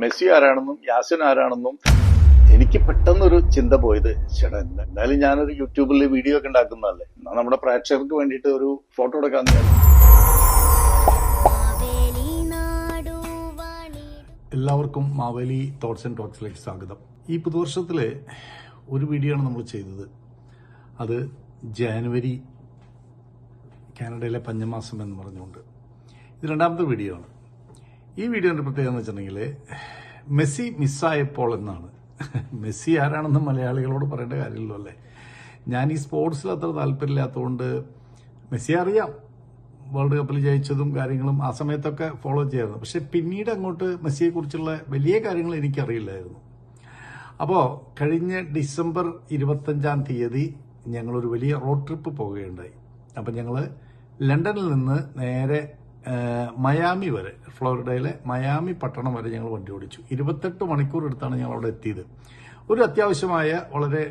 Messi ആരാണെന്നും യാസിൻ ആരാണെന്നും എനിക്ക് പെട്ടെന്നൊരു ചിന്ത പോയത് ചേട്ടാ എന്താ- എന്തായാലും ഞാനൊരു യൂട്യൂബിൽ വീഡിയോ ഒക്കെ ഉണ്ടാക്കുന്നതല്ലേ? എന്നാ നമ്മുടെ പ്രേക്ഷകർക്ക് വേണ്ടിയിട്ട് ഒരു ഫോട്ടോ എടുക്കാൻ എല്ലാവർക്കും മാവേലി തോട്ട്സ് ആൻഡ് ടോക്സിലേക്ക് സ്വാഗതം. ഈ പുതുവർഷത്തിലെ ഒരു വീഡിയോ ആണ് നമ്മൾ ചെയ്തത്. അത് ജാനുവരി കാനഡയിലെ പഞ്ഞമാസം എന്ന് പറഞ്ഞുകൊണ്ട്. ഇത് രണ്ടാമത്തെ വീഡിയോ ആണ്. ഈ വീഡിയോന്റെ പ്രത്യേകത എന്ന് വെച്ചിട്ടുണ്ടെങ്കിൽ മെസ്സി മിസ്സായപ്പോൾ എന്നാണ്. മെസ്സി ആരാണെന്ന് മലയാളികളോട് പറയേണ്ട കാര്യമില്ലല്ലോ അല്ലേ? ഞാൻ ഈ സ്പോർട്സിൽ അത്ര താല്പര്യമില്ലാത്തതുകൊണ്ട് മെസ്സി അറിയാം. വേൾഡ് കപ്പിൽ ജയിച്ചതും കാര്യങ്ങളും ആ സമയത്തൊക്കെ ഫോളോ ചെയ്യായിരുന്നു. പക്ഷെ പിന്നീട് അങ്ങോട്ട് മെസ്സിയെക്കുറിച്ചുള്ള വലിയ കാര്യങ്ങൾ എനിക്കറിയില്ലായിരുന്നു. അപ്പോൾ കഴിഞ്ഞ ഡിസംബർ ഇരുപത്തഞ്ചാം തീയതി ഞങ്ങളൊരു വലിയ റോഡ് ട്രിപ്പ് പോവുകയുണ്ടായി. അപ്പം ഞങ്ങൾ ലണ്ടനിൽ നിന്ന് നേരെ മയാമി വരെ ഫ്ലോറിഡയിലെ മയാമി പട്ടണം വരെ ഞങ്ങൾ വണ്ടി ഓടിച്ചു. ഇരുപത്തെട്ട് മണിക്കൂർ എടുത്താണ് ഞങ്ങൾ അവിടെ എത്തിയത്. ഒരു അത്യാവശ്യമായ വളരെ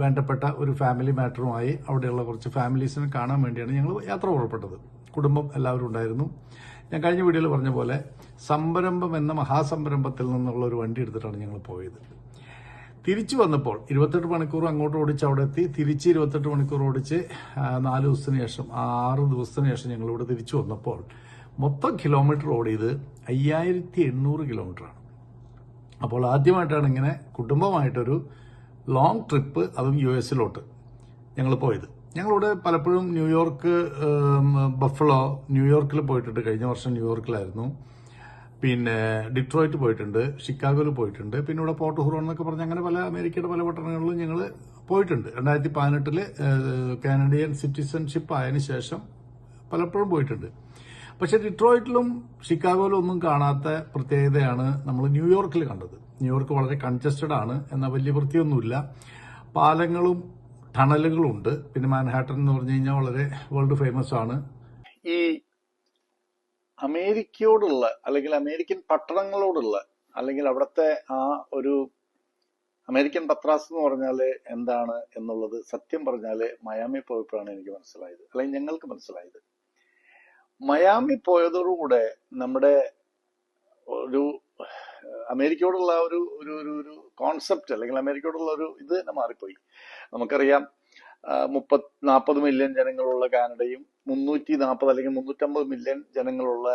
വേണ്ടപ്പെട്ട ഒരു ഫാമിലി മാറ്ററുമായി അവിടെയുള്ള കുറച്ച് ഫാമിലീസിനെ കാണാൻ വേണ്ടിയാണ് ഞങ്ങൾ യാത്ര പുറപ്പെട്ടത്. കുടുംബം എല്ലാവരും ഉണ്ടായിരുന്നു. ഞാൻ കഴിഞ്ഞ വീഡിയോയിൽ പറഞ്ഞ പോലെ സംരംഭം എന്ന മഹാസംരംഭത്തിൽ നിന്നുള്ള ഒരു വണ്ടി എടുത്തിട്ടാണ് ഞങ്ങൾ പോയത്. തിരിച്ചു വന്നപ്പോൾ ഇരുപത്തെട്ട് മണിക്കൂർ അങ്ങോട്ട് ഓടിച്ച് അവിടെ എത്തി. തിരിച്ച് ഇരുപത്തെട്ട് മണിക്കൂർ ഓടിച്ച് നാല് ദിവസത്തിന് ശേഷം ആറ് ദിവസത്തിന് ശേഷം ഞങ്ങൾ ഇവിടെ തിരിച്ചു വന്നപ്പോൾ മൊത്തം കിലോമീറ്റർ ഓടിയത് അയ്യായിരത്തി എണ്ണൂറ് കിലോമീറ്ററാണ് അപ്പോൾ ആദ്യമായിട്ടാണ് ഇങ്ങനെ കുടുംബമായിട്ടൊരു ലോങ് ട്രിപ്പ് അതും യു എസിലോട്ട് ഞങ്ങൾ പോയത്. ഞങ്ങളിവിടെ പലപ്പോഴും ന്യൂയോർക്ക് ബഫളോ ന്യൂയോർക്കിൽ പോയിട്ടുണ്ട്. കഴിഞ്ഞ വർഷം ന്യൂയോർക്കിലായിരുന്നു. പിന്നെ ഡിട്രോയിറ്റ് പോയിട്ടുണ്ട് ഷിക്കാഗോയിൽ പോയിട്ടുണ്ട് പിന്നെ ഇവിടെ പോർട്ട് ഹുറോൺ എന്നൊക്കെ പറഞ്ഞ് അങ്ങനെ പല അമേരിക്കയുടെ പല പട്ടണങ്ങളിലും ഞങ്ങൾ പോയിട്ടുണ്ട്. രണ്ടായിരത്തി പതിനെട്ടിൽ കാനഡിയൻ സിറ്റിസൺഷിപ്പ് ആയതിനു ശേഷം പലപ്പോഴും പോയിട്ടുണ്ട്. പക്ഷെ ഡിട്രോയിറ്റിലും ഷിക്കാഗോയിലും ഒന്നും കാണാത്ത പ്രത്യേകതയാണ് നമ്മൾ ന്യൂയോർക്കിൽ കണ്ടത്. ന്യൂയോർക്ക് വളരെ കൺജസ്റ്റഡ് ആണ് എന്നാൽ വലിയ വൃത്തിയൊന്നുമില്ല. പാലങ്ങളും ടണലുകളും ഉണ്ട് പിന്നെ മാൻഹാട്ടൻ എന്ന് പറഞ്ഞു കഴിഞ്ഞാൽ വളരെ വേൾഡ് ഫേമസ് ആണ്. ഈ അമേരിക്കയോടുള്ള അല്ലെങ്കിൽ അമേരിക്കൻ പട്ടണങ്ങളോടുള്ള അല്ലെങ്കിൽ അവിടുത്തെ ആ ഒരു അമേരിക്കൻ പത്രാസ് എന്ന് പറഞ്ഞാൽ എന്താണ് എന്നുള്ളത് സത്യം പറഞ്ഞാൽ മയാമി പോയപ്പോഴാണ് എനിക്ക് മനസ്സിലായത്. അല്ലെങ്കിൽ ഞങ്ങൾക്ക് മനസ്സിലായത്. മയാമി പോയതോടുകൂടെ നമ്മുടെ ഒരു അമേരിക്കയോടുള്ള ഒരു ഒരു ഒരു കോൺസെപ്റ്റ് അല്ലെങ്കിൽ അമേരിക്കയോടുള്ള ഒരു ഇത് തന്നെ മാറിപ്പോയി. നമുക്കറിയാം മുപ്പത് നാൽപ്പത് മില്യൺ ജനങ്ങളുള്ള കാനഡയും മുന്നൂറ്റി നാൽപ്പത് അല്ലെങ്കിൽ മുന്നൂറ്റമ്പത് മില്യൺ ജനങ്ങളുള്ള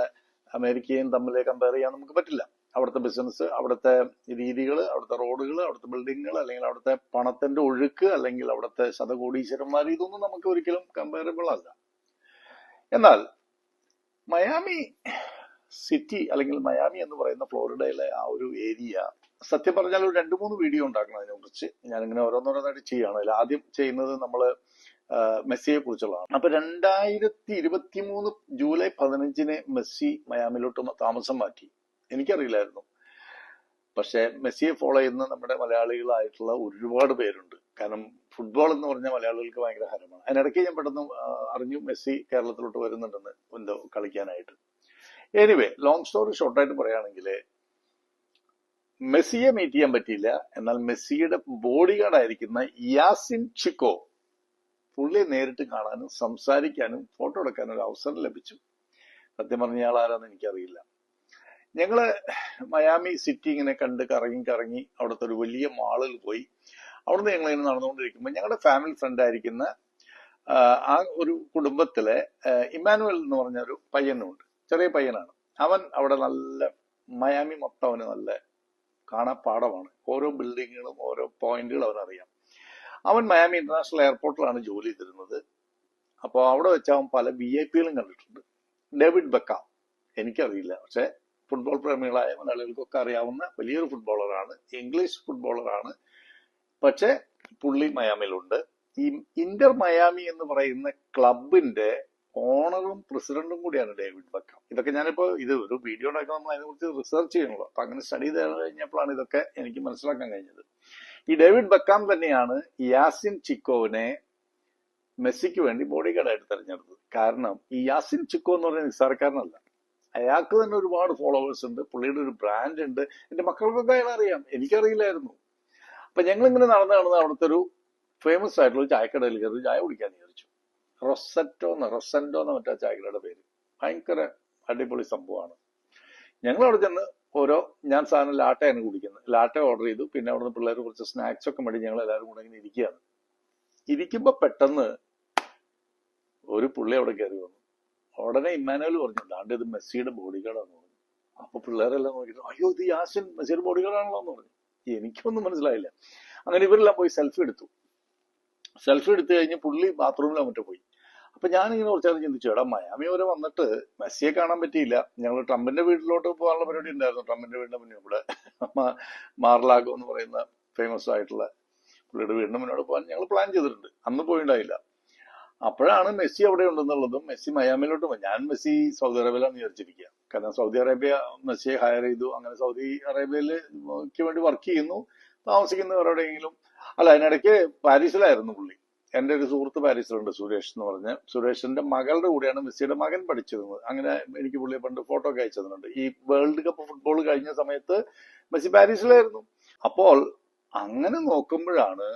അമേരിക്കയും തമ്മിൽ കമ്പയർ ചെയ്യാൻ നമുക്ക് പറ്റില്ല. അവിടുത്തെ ബിസിനസ് അവിടുത്തെ രീതികൾ അവിടുത്തെ റോഡുകൾ അവിടുത്തെ ബിൽഡിങ്ങുകൾ അല്ലെങ്കിൽ അവിടുത്തെ പണത്തിന്റെ ഒഴുക്ക് അല്ലെങ്കിൽ അവിടുത്തെ ശതകോടീശ്വരന്മാർ ഇതൊന്നും നമുക്ക് ഒരിക്കലും കമ്പയറബിൾ അല്ല. എന്നാൽ മയാമി സിറ്റി അല്ലെങ്കിൽ മയാമി എന്ന് പറയുന്ന ഫ്ലോറിഡയിലെ ആ ഒരു ഏരിയ സത്യം പറഞ്ഞാൽ ഒരു രണ്ട് മൂന്ന് വീഡിയോ ഉണ്ടാക്കണം അതിനെ കുറിച്ച് ഞാനിങ്ങനെ ഓരോന്നോരോന്നായിട്ട് ചെയ്യുകയാണ്. അതിൽ ആദ്യം ചെയ്യുന്നത് നമ്മൾ മെസ്സിയെ കുറിച്ചുള്ളതാണ്. അപ്പൊ രണ്ടായിരത്തി ഇരുപത്തി മൂന്ന് ജൂലൈ പതിനഞ്ചിന് മെസ്സി മയാമിലോട്ട് താമസം മാറ്റി. എനിക്കറിയില്ലായിരുന്നു. പക്ഷെ മെസ്സിയെ ഫോളോ ചെയ്യുന്ന നമ്മുടെ മലയാളികളായിട്ടുള്ള ഒരുപാട് പേരുണ്ട്. കാരണം ഫുട്ബോൾ എന്ന് പറഞ്ഞാൽ മലയാളികൾക്ക് ഭയങ്കര ഹരമാണ്. അതിനിടയ്ക്ക് ഞാൻ പെട്ടെന്ന് അറിഞ്ഞു മെസ്സി കേരളത്തിലോട്ട് വരുന്നുണ്ടെന്ന് എന്തോ കളിക്കാനായിട്ട്. എനിവേ ലോങ് സ്റ്റോറി ഷോർട്ടായിട്ട് പറയുകയാണെങ്കിൽ മെസ്സിയെ മീറ്റ് ചെയ്യാൻ പറ്റിയില്ല. എന്നാൽ മെസ്സിയുടെ ബോഡി ഗാർഡായിരിക്കുന്ന യാസിൻ ചിക്കോ പുള്ളിയെ നേരിട്ട് കാണാനും സംസാരിക്കാനും ഫോട്ടോ എടുക്കാനും ഒരു അവസരം ലഭിച്ചു. സത്യം പറഞ്ഞ ആൾ എനിക്കറിയില്ല. ഞങ്ങൾ മയാമി സിറ്റി ഇങ്ങനെ കണ്ട് കറങ്ങി കറങ്ങി അവിടുത്തെ ഒരു വലിയ മാളിൽ പോയി. അവിടുന്ന് ഞങ്ങൾ ഇങ്ങനെ നടന്നുകൊണ്ടിരിക്കുമ്പോൾ ഞങ്ങളുടെ ഫാമിലി ഫ്രണ്ട് ആയിരിക്കുന്ന ആ, ഒരു കുടുംബത്തിലെ ഇമാനുവൽ എന്ന് പറഞ്ഞ ഒരു പയ്യനുണ്ട്. ചെറിയ പയ്യനാണ്. അവൻ അവിടെ നല്ല മയാമി മൊത്തം അവന് നല്ല കാണാപ്പാടമാണ് ഓരോ ബിൽഡിങ്ങുകളും ഓരോ പോയിന്റുകളും അവനറിയാം. അവൻ മയാമി ഇന്റർനാഷണൽ എയർപോർട്ടിലാണ് ജോലി ചെയ്തിരുന്നത്. അപ്പോൾ അവിടെ വെച്ച് അവൻ പല വി ഐ പികളും കണ്ടിട്ടുണ്ട്. ഡേവിഡ് ബക്ക. എനിക്കറിയില്ല. പക്ഷെ ഫുട്ബോൾ പ്രേമികളായ മലയാളികൾക്കൊക്കെ അറിയാവുന്ന വലിയൊരു ഫുട്ബോളറാണ്. ഇംഗ്ലീഷ് ഫുട്ബോളറാണ്. പക്ഷെ പുള്ളി മയാമിലുണ്ട് ഈ ഇന്റർ മയാമി എന്ന് പറയുന്ന ക്ലബിന്റെ ഓണറും പ്രസിഡന്റും കൂടിയാണ് ഡേവിഡ് ബക്കം. ഇതൊക്കെ ഞാനിപ്പോ ഇത് ഒരു വീഡിയോ ഉണ്ടാക്കി നമ്മൾ അതിനെക്കുറിച്ച് റിസർച്ച് ചെയ്യണല്ലോ അപ്പൊ അങ്ങനെ സ്റ്റഡി ചെയ്ത് കഴിഞ്ഞപ്പോഴാണ് ഇതൊക്കെ എനിക്ക് മനസ്സിലാക്കാൻ കഴിഞ്ഞത്. ഈ ഡേവിഡ് ബക്കാം തന്നെയാണ് യാസിൻ ചിക്കോവിനെ മെസ്സിക്ക് വേണ്ടി ബോഡി ഗാർഡായിട്ട് തെരഞ്ഞെടുത്തത്. കാരണം ഈ യാസിൻ ചിക്കോ എന്ന് പറയുന്ന നിസ്സാരക്കാരനല്ല. അയാൾക്ക് തന്നെ ഒരുപാട് ഫോളോവേഴ്സ് ഉണ്ട് പുള്ളിയുടെ ഒരു ബ്രാൻഡ് ഉണ്ട്. എന്റെ മക്കൾക്കൊക്കെ അയാൾ അറിയാം. എനിക്കറിയില്ലായിരുന്നു. അപ്പൊ ഞങ്ങൾ ഇങ്ങനെ നടന്ന് നടന്ന് അവിടുത്തെ ഒരു ഫേമസ് ആയിട്ടുള്ള ചായക്കടയിൽ കയറി ചായ കുടിക്കാൻ റൊസറ്റോ എന്ന് റൊസന്റോ എന്ന് മറ്റേ ചായക്കടയുടെ പേര്. ഭയങ്കര അടിപൊളി സംഭവമാണ്. ഞങ്ങൾ അവിടെ ചെന്ന് ഓരോ ഞാൻ സാധനം ലാട്ടയാണ് കുടിക്കുന്നത്. ലാട്ട ഓർഡർ ചെയ്തു. പിന്നെ അവിടുന്ന് പിള്ളേർ കുറച്ച് സ്നാക്സ് ഒക്കെ മേടി ഞങ്ങൾ എല്ലാവരും കൂടെ ഇങ്ങനെ ഇരിക്കുകയാണ്. ഇരിക്കുമ്പോ പെട്ടെന്ന് ഒരു പുള്ളി അവിടെ കയറി വന്നു. ഉടനെ ഇമ്മാനുവൽ പറഞ്ഞു ദാണ്ട് ഇത് മെസ്സിയുടെ ബോഡി ഗാർഡാന്ന് പറഞ്ഞു. അപ്പൊ പിള്ളേരെല്ലാം നോക്കിയിട്ട് അയ്യോ ഇത് യാസിൻ മെസ്സിയുടെ ബോഡി ഗാർഡാണല്ലോ എന്ന് പറഞ്ഞു. എനിക്കൊന്നും മനസ്സിലായില്ല. അങ്ങനെ ഇവരെല്ലാം പോയി സെൽഫി എടുത്തു. സെൽഫി എടുത്തു കഴിഞ്ഞ് പുള്ളി ബാത്റൂമിലോ മറ്റോ പോയി. അപ്പൊ ഞാനിങ്ങനെ കുറച്ചേരം ചിന്തിച്ചു എടാ മയാമി വരെ വന്നിട്ട് മെസ്സിയെ കാണാൻ പറ്റിയില്ല. ഞങ്ങൾ ട്രംപിന്റെ വീട്ടിലോട്ട് പോകാനുള്ള പരിപാടി ഉണ്ടായിരുന്നു. ട്രംപിന്റെ വീടിന്റെ മുന്നേ ഇവിടെ മാർലാഗോ എന്ന് പറയുന്ന ഫേമസ് ആയിട്ടുള്ള പുള്ളിയുടെ വീടിന്റെ മുന്നോട്ട് പോകാൻ ഞങ്ങൾ പ്ലാൻ ചെയ്തിട്ടുണ്ട്. അന്ന് പോയിണ്ടായില്ല. അപ്പോഴാണ് മെസ്സി അവിടെ ഉണ്ടെന്നുള്ളതും മെസ്സി മയാമിലോട്ട് പോയി. ഞാൻ മെസ്സി സൗദി അറേബ്യയിലാണ് വിചാരിച്ചിരിക്കുക. കാരണം സൗദി അറേബ്യ മെസ്സിയെ ഹയർ ചെയ്തു. അങ്ങനെ സൗദി അറേബ്യയിലേക്ക് വേണ്ടി വർക്ക് ചെയ്യുന്നു. താമസിക്കുന്നവരോടെങ്കിലും അല്ല അതിനിടയ്ക്ക് പാരീസിലായിരുന്നു പുള്ളി. എന്റെ ഒരു സുഹൃത്ത് പാരീസിലുണ്ട് സുരേഷ് എന്ന് പറഞ്ഞ്. സുരേഷിന്റെ മകളുടെ കൂടെയാണ് മെസ്സിയുടെ മകൻ പഠിച്ചിരുന്നത്. അങ്ങനെ എനിക്ക് പുള്ളിയെ പണ്ട് ഫോട്ടോ ഒക്കെ അയച്ചു തന്നിട്ടുണ്ട് ഈ വേൾഡ് കപ്പ് ഫുട്ബോൾ കഴിഞ്ഞ സമയത്ത് മെസ്സി പാരീസിലായിരുന്നു. അപ്പോൾ അങ്ങനെ നോക്കുമ്പോഴാണ്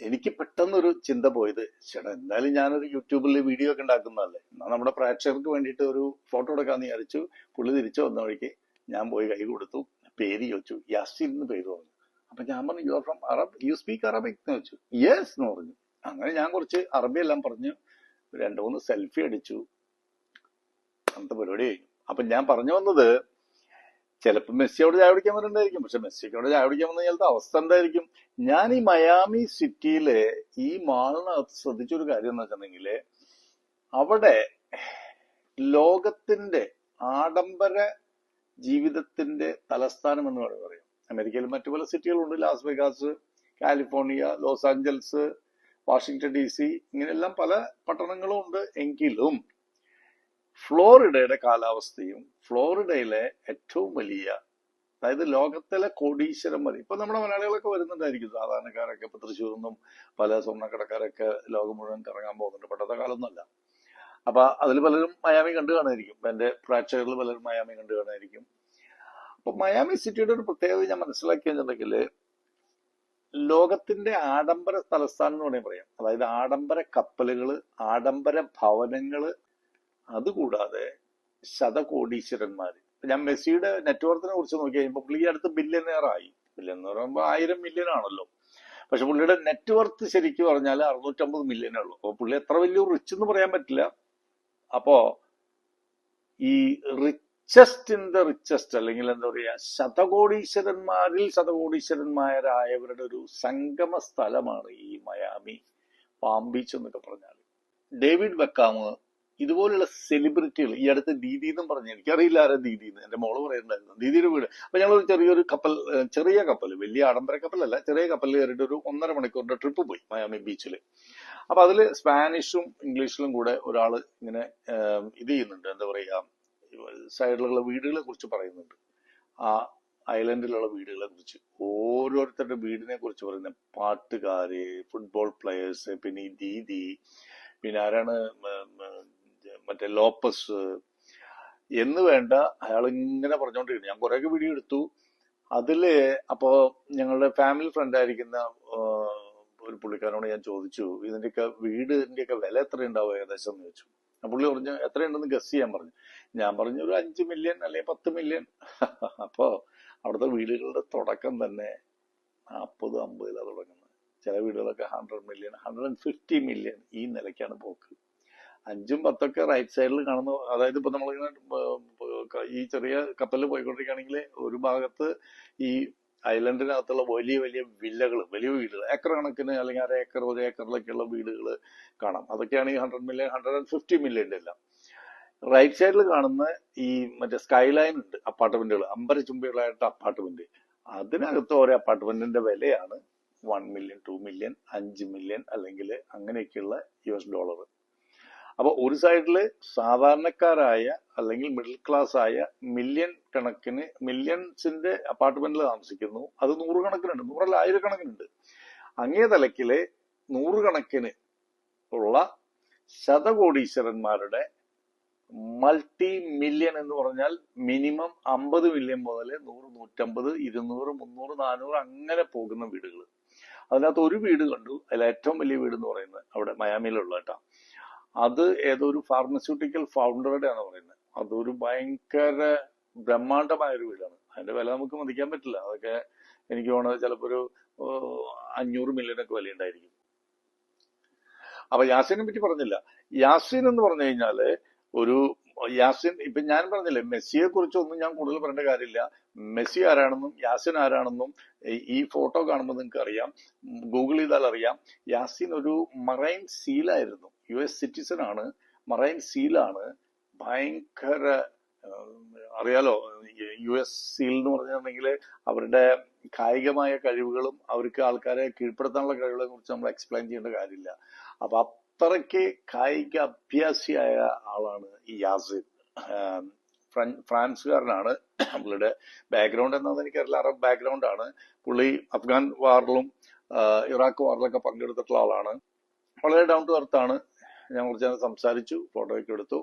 എനിക്ക് പെട്ടെന്നൊരു ചിന്ത പോയത്. ചേട്ടാ എന്തായാലും ഞാനൊരു യൂട്യൂബിൽ വീഡിയോ ഒക്കെ ഉണ്ടാക്കുന്നതല്ലേ? എന്നാൽ നമ്മുടെ പ്രേക്ഷകർക്ക് വേണ്ടിയിട്ട് ഒരു ഫോട്ടോ എടുക്കാമെന്ന് വിചാരിച്ചു പുള്ളി തിരിച്ചു വന്ന വഴിക്ക് ഞാൻ പോയി കൈ കൊടുത്തു. പേര് ചോദിച്ചു യാസിൻ എന്ന് പേര് പറഞ്ഞു. അപ്പൊ ഞാൻ പറഞ്ഞു you are from Arab you speak Arabic എന്ന് വെച്ചു യെസ് എന്ന് പറഞ്ഞു. അങ്ങനെ ഞാൻ കുറച്ച് അറബി എല്ലാം പറഞ്ഞു രണ്ടു മൂന്ന് സെൽഫി അടിച്ചു. അന്നത്തെ പരിപാടി അപ്പൊ ഞാൻ പറഞ്ഞു വന്നത് ചിലപ്പോൾ മെസ്സിയോട് ചായ കുടിക്കാൻ വരണ്ടായിരിക്കും പക്ഷെ മെസ്സിക്കോട് ചായ കുടിക്കാൻ വന്നു കഴിഞ്ഞാൽ അവസ്ഥ എന്തായിരിക്കും? ഞാൻ ഈ മയാമി സിറ്റിയിലെ ഈ മാളിനകത്ത് ശ്രദ്ധിച്ചൊരു കാര്യം എന്ന് വെച്ചിട്ടുണ്ടെങ്കിൽ അവിടെ ലോകത്തിന്റെ ആഡംബര ജീവിതത്തിന്റെ തലസ്ഥാനം എന്ന് വേണമെങ്കിൽ പറയാം അമേരിക്കയിൽ മറ്റു പല സിറ്റികളുണ്ട്. Las Vegas California Los Angeles Washington D C ഇങ്ങനെയെല്ലാം പല പട്ടണങ്ങളും ഉണ്ട് എങ്കിലും ഫ്ലോറിഡയുടെ കാലാവസ്ഥയും ഫ്ലോറിഡയിലെ ഏറ്റവും വലിയ അതായത് ലോകത്തിലെ കോടീശ്വരന്മാർ ഇപ്പൊ നമ്മുടെ മലയാളികളൊക്കെ വരുന്നുണ്ടായിരിക്കും സാധാരണക്കാരൊക്കെ ഇപ്പൊ തൃശ്ശൂർ നിന്നും പല സ്വർണക്കടക്കാരൊക്കെ ലോകം മുഴുവൻ കറങ്ങാൻ പോകുന്നുണ്ട്. പണ്ടത്തെ കാലമൊന്നുമല്ല. അപ്പൊ അതിൽ പലരും മയാമി കണ്ടു കാണുമായിരിക്കും. എന്റെ പ്രേക്ഷകരിൽ പലരും മയാമി കണ്ടു കാണുമായിരിക്കും. അപ്പൊ മയാമി സിറ്റിയുടെ ഒരു പ്രത്യേകത ഞാൻ മനസ്സിലാക്കിയെന്നുണ്ടെങ്കിൽ ലോകത്തിന്റെ ആഡംബര തലസ്ഥാനം എന്ന് വേണമെങ്കിൽ പറയാം. അതായത് ആഡംബര കപ്പലുകൾ ആഡംബര ഭവനങ്ങൾ അതുകൂടാതെ ശതകോടീശ്വരന്മാര്. ഞാൻ മെസ്സിയുടെ നെറ്റ്വർക്കിനെ കുറിച്ച് നോക്കി കഴിയുമ്പോൾ പുള്ളി അടുത്ത് ബില്യനെയർ ആയി ബില്യൻ എന്ന് പറയുമ്പോൾ ആയിരം മില്യൺ ആണല്ലോ. പക്ഷെ പുള്ളിയുടെ നെറ്റ്വർത്ത് ശരിക്കും പറഞ്ഞാൽ അറുന്നൂറ്റമ്പത് മില്യനേ ഉള്ളൂ. അപ്പൊ പുള്ളി എത്ര വലിയ റിച്ച് എന്ന് പറയാൻ പറ്റില്ല. അപ്പോ ഈ റിച്ചസ്റ്റ് ഇൻ ദ റിച്ചസ്റ്റ് അല്ലെങ്കിൽ എന്താ പറയുക ശതകോടീശ്വരന്മാരിൽ ശതകോടീശ്വരന്മാരായവരുടെ ഒരു സംഗമ സ്ഥലമാണ് ഈ മയാമി പാം ബീച്ച് എന്നൊക്കെ പറഞ്ഞാൽ. ഡേവിഡ് ബക്കാമ് ഇതുപോലുള്ള സെലിബ്രിറ്റികൾ ഈ അടുത്ത് ദീദി എന്നും പറഞ്ഞു എനിക്കറിയില്ല ആരാ ദീദി എന്ന്. എന്റെ മോൾ പറയുന്നുണ്ടായിരുന്നു ദീദിയുടെ വീട്. അപ്പൊ ഞങ്ങളൊരു ചെറിയൊരു കപ്പൽ ചെറിയ കപ്പൽ വലിയ ആഡംബര കപ്പലല്ല ചെറിയ കപ്പലിൽ കയറിയിട്ട് ഒരു ഒന്നര മണിക്കൂറിന്റെ ട്രിപ്പ് പോയി മയാമി ബീച്ചിൽ അപ്പൊ അതിൽ സ്പാനിഷും ഇംഗ്ലീഷിലും കൂടെ ഒരാൾ ഇങ്ങനെ ഇത് ചെയ്യുന്നുണ്ട് എന്താ പറയാ സൈഡിലുള്ള വീടുകളെ കുറിച്ച് പറയുന്നുണ്ട്. ആ ഐലൻഡിലുള്ള വീടുകളെ കുറിച്ച്. ഓരോരുത്തരുടെ വീടിനെ കുറിച്ച് പറയുന്ന പാട്ടുകാര് ഫുട്ബോൾ പ്ലെയേഴ്സ് പിന്നെ ഈ ദീദി പിന്നെ ആരാണ് മറ്റേ ലോപ്പസ് എന്ന് വേണ്ട അയാൾ ഇങ്ങനെ പറഞ്ഞുകൊണ്ടിരിക്കുന്നു ഞാൻ കുറെയൊക്കെ വീഡിയോ എടുത്തു. അതിൽ അപ്പോ ഞങ്ങളുടെ ഫാമിലി ഫ്രണ്ട് ആയിരിക്കുന്ന ഒരു പുള്ളിക്കാരനോട് ഞാൻ ചോദിച്ചു ഇതിന്റെയൊക്കെ വീടിന്റെയൊക്കെ വില എത്ര ഉണ്ടാവും ഏകദേശം? എന്ന് ചോദിച്ചു. പുള്ളി പറഞ്ഞു എത്രയുണ്ടെന്ന് ഗസ് ചെയ്യാൻ പറഞ്ഞു. ഞാൻ പറഞ്ഞു ഒരു അഞ്ച് മില്യൺ അല്ലെങ്കിൽ പത്ത് മില്യൺ അപ്പോ അവിടുത്തെ വീടുകളുടെ തുടക്കം തന്നെ നാൽപ്പത് അമ്പതിലാണ് തുടങ്ങുന്നത്. ചില വീടുകളൊക്കെ hundred million hundred and fifty million ഈ നിലയ്ക്കാണ് പോക്ക്. അഞ്ചും പത്തൊക്കെ റൈറ്റ് സൈഡിൽ കാണുന്നു അതായത് ഇപ്പൊ നമ്മളിങ്ങനെ ഈ ചെറിയ കപ്പലിൽ പോയിക്കൊണ്ടിരിക്കുകയാണെങ്കിൽ ഒരു ഭാഗത്ത് ഈ ഐലൻഡിനകത്തുള്ള വലിയ വലിയ വില്ലകൾ വലിയ വീടുകൾ ഏക്കർ കണക്കിന് അല്ലെങ്കിൽ അര ഏക്കർ ഒരു ഏക്കറിലൊക്കെയുള്ള വീടുകൾ കാണാം. അതൊക്കെയാണ് ഈ hundred million hundred and fifty മില്യന്റെ എല്ലാം റൈറ്റ് സൈഡിൽ കാണുന്ന ഈ മറ്റേ സ്കൈ ലൈൻ ഉണ്ട് അപ്പാർട്ട്മെന്റുകൾ അമ്പര ചുമ്പികളായിട്ട് അപ്പാർട്ട്മെന്റ് അതിനകത്ത് ഓരോ അപ്പാർട്ട്മെന്റിന്റെ വിലയാണ് വൺ മില്യൺ ടു മില്യൺ അഞ്ച് മില്യൺ അല്ലെങ്കിൽ അങ്ങനെയൊക്കെയുള്ള യു എസ് ഡോളർ അപ്പൊ ഒരു സൈഡിൽ സാധാരണക്കാരായ അല്ലെങ്കിൽ മിഡിൽ ക്ലാസ് ആയ മില്യൺ കണക്കിന് മില്യൺസിന്റെ അപ്പാർട്ട്മെന്റിൽ താമസിക്കുന്നു. അത് നൂറുകണക്കിനുണ്ട്. നൂറല്ല ആയിരക്കണക്കിനുണ്ട്. അങ്ങേ തലക്കിൽ നൂറുകണക്കിന് ഉള്ള ശതകോടീശ്വരന്മാരുടെ മൾട്ടി മില്യൺ എന്ന് പറഞ്ഞാൽ മിനിമം അമ്പത് മില്യൺ മുതൽ നൂറ് നൂറ്റമ്പത് ഇരുന്നൂറ് മുന്നൂറ് നാനൂറ് അങ്ങനെ പോകുന്ന വീടുകൾ അതിനകത്ത് ഒരു വീട് കണ്ടു. അതിൽ ഏറ്റവും വലിയ വീട് എന്ന് പറയുന്നത് അവിടെ മയാമിയിലുള്ള കേട്ടോ അത് ഏതോ ഒരു ഫാർമസ്യൂട്ടിക്കൽ ഫൗണ്ടറുടെ ആണ് പറയുന്നത്. അതൊരു ഭയങ്കര ബ്രഹ്മാണ്ഡമായ ഒരു വീടാണ്. അതിന്റെ വില നമുക്ക് മതിക്കാൻ പറ്റില്ല. അതൊക്കെ എനിക്ക് തോന്നുന്നത് ചിലപ്പോ ഒരു അഞ്ഞൂറ് മില്യൺ ഒക്കെ വില ഉണ്ടായിരിക്കും. അപ്പൊ യാസിനെ പറ്റി പറഞ്ഞില്ല. യാസിൻ എന്ന് പറഞ്ഞു കഴിഞ്ഞാൽ ഒരു യാസിൻ ഇപ്പൊ ഞാൻ പറഞ്ഞില്ലേ മെസ്സിയെ കുറിച്ചൊന്നും ഞാൻ കൂടുതൽ പറയേണ്ട കാര്യമില്ല. മെസ്സി ആരാണെന്നും യാസിൻ ആരാണെന്നും ഈ ഫോട്ടോ കാണുമ്പോൾ നിങ്ങൾക്ക് അറിയാം ഗൂഗിൾ ചെയ്താൽ അറിയാം യാസിൻ ഒരു മറൈൻ സീലായിരുന്നു. യു എസ് സിറ്റിസൺ ആണ്. മറൈൻ സീലാണ് ഭയങ്കര അറിയാലോ യു എസ് സീൽ എന്ന് പറഞ്ഞിട്ടുണ്ടെങ്കിൽ അവരുടെ കായികമായ കഴിവുകളും അവർക്ക് ആൾക്കാരെ കീഴ്പ്പെടുത്താനുള്ള കഴിവുകളെ കുറിച്ച് നമ്മൾ എക്സ്പ്ലെയിൻ ചെയ്യേണ്ട കാര്യമില്ല. അപ്പൊ അത്രയ്ക്ക് കായിക അഭ്യാസിയായ ആളാണ് ഈ യാസിൻ. ഫ്രാൻസുകാരനാണ്. പുള്ളിയുടെ ബാക്ക്ഗ്രൗണ്ട് എന്നാന്ന് എനിക്കറിയില്ല അറബ് ബാക്ക്ഗ്രൗണ്ട് ആണ്. പുള്ളി അഫ്ഗാൻ വാറിലും ഇറാഖ് വാറിലൊക്കെ പങ്കെടുത്തിട്ടുള്ള ആളാണ്. വളരെ ഡൗൺ ടു എർത്ത് ആണ്. ഞാൻ ചേർന്ന് സംസാരിച്ചു ഫോട്ടോയൊക്കെ എടുത്തു.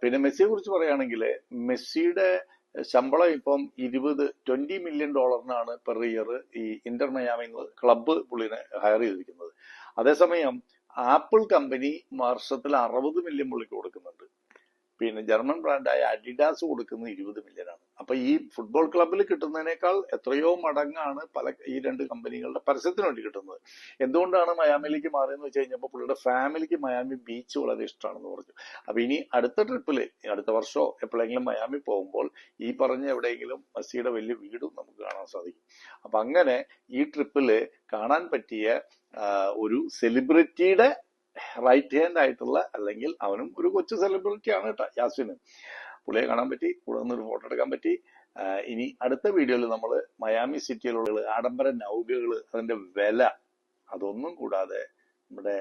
പിന്നെ മെസ്സിയെ കുറിച്ച് പറയുകയാണെങ്കിൽ മെസ്സിയുടെ ശമ്പളം ഇപ്പം ഇരുപത് ട്വന്റി മില്യൺ ഡോളറിനാണ് പെർ ഇയർ ഈ ഇന്റർ മയാമി ക്ലബ്ബ് പുള്ളിനെ ഹയർ ചെയ്തിരിക്കുന്നത്. അതേസമയം ആപ്പിൾ കമ്പനി വർഷത്തിൽ അറുപത് മില്യൺ പുള്ളിക്ക് കൊടുക്കുന്നുണ്ട്. പിന്നെ ജർമ്മൻ ബ്രാൻഡായ അഡിഡാസ് കൊടുക്കുന്നത് ഇരുപത് മില്യൺ ആണ്. അപ്പൊ ഈ ഫുട്ബോൾ ക്ലബ്ബിൽ കിട്ടുന്നതിനേക്കാൾ എത്രയോ മടങ്ങാണ് പല ഈ രണ്ട് കമ്പനികളുടെ പരസ്യത്തിന് വേണ്ടി കിട്ടുന്നത്. എന്തുകൊണ്ടാണ് മയാമിലേക്ക് മാറിയെന്ന് വെച്ച് കഴിഞ്ഞപ്പോൾ പുള്ളിയുടെ ഫാമിലിക്ക് മയാമി ബീച്ച് വളരെ ഇഷ്ടമാണെന്ന് പറഞ്ഞു. അപ്പൊ ഇനി അടുത്ത ട്രിപ്പിൽ അടുത്ത വർഷമോ എപ്പോഴെങ്കിലും മയാമി പോകുമ്പോൾ ഈ പറഞ്ഞ എവിടെയെങ്കിലും മെസ്സിയുടെ വലിയ വീടും നമുക്ക് കാണാൻ സാധിക്കും. അപ്പൊ അങ്ങനെ ഈ ട്രിപ്പിൽ കാണാൻ പറ്റിയ ഒരു സെലിബ്രിറ്റിയുടെ റൈറ്റ് ഹാൻഡ് ആയിട്ടുള്ള അല്ലെങ്കിൽ അവനും ഒരു കൊച്ചു സെലിബ്രിറ്റി ആണ് കേട്ടോ യാസിന് പുള്ളിയെ കാണാൻ പറ്റി കൂടെ നിന്ന് ഒരു ഫോട്ടോ എടുക്കാൻ പറ്റി. ഇനി അടുത്ത വീഡിയോയിൽ നമ്മൾ മയാമി സിറ്റിയിലുള്ള ആഡംബര നൗകകൾ അതിന്റെ വില അതൊന്നും കൂടാതെ നമ്മുടെ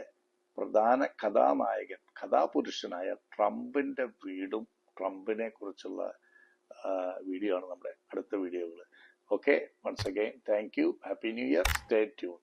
പ്രധാന കഥാനായകൻ കഥാപുരുഷനായ ട്രംപിന്റെ വീടും ട്രംപിനെ കുറിച്ചുള്ള വീഡിയോ ആണ് നമ്മുടെ അടുത്ത വീഡിയോകൾ okay once again thank you happy new year stay tune